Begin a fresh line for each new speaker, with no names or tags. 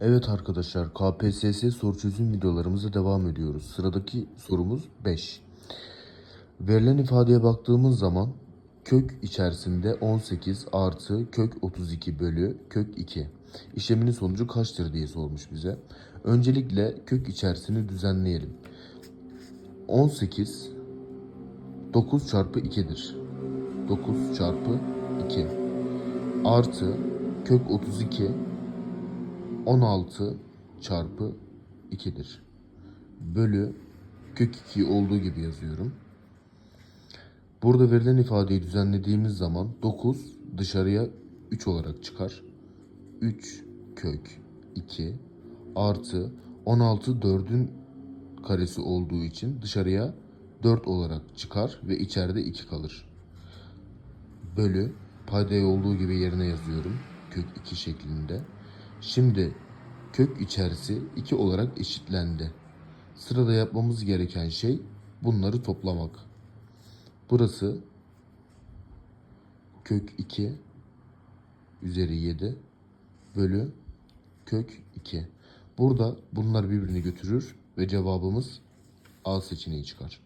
Evet arkadaşlar KPSS soru çözüm videolarımıza devam ediyoruz. Sıradaki sorumuz 5. Verilen ifadeye baktığımız zaman kök içerisinde 18 artı kök 32 bölü kök 2 işleminin sonucu kaçtır diye sormuş bize. Öncelikle kök içerisini düzenleyelim. 18 9 çarpı 2'dir. 9 çarpı 2 artı kök 32 16 çarpı 2'dir. Bölü kök 2 olduğu gibi yazıyorum. Burada verilen ifadeyi düzenlediğimiz zaman 9 dışarıya 3 olarak çıkar. 3 kök 2 artı 16 4'ün karesi olduğu için dışarıya 4 olarak çıkar ve içeride 2 kalır. Bölü paydaya olduğu gibi yerine yazıyorum. Kök 2 şeklinde. Şimdi kök içerisi 2 olarak eşitlendi. Sırada yapmamız gereken şey bunları toplamak. Burası kök 2 üzeri 7 bölü kök 2. Burada bunlar birbirini götürür ve cevabımız A seçeneği çıkar.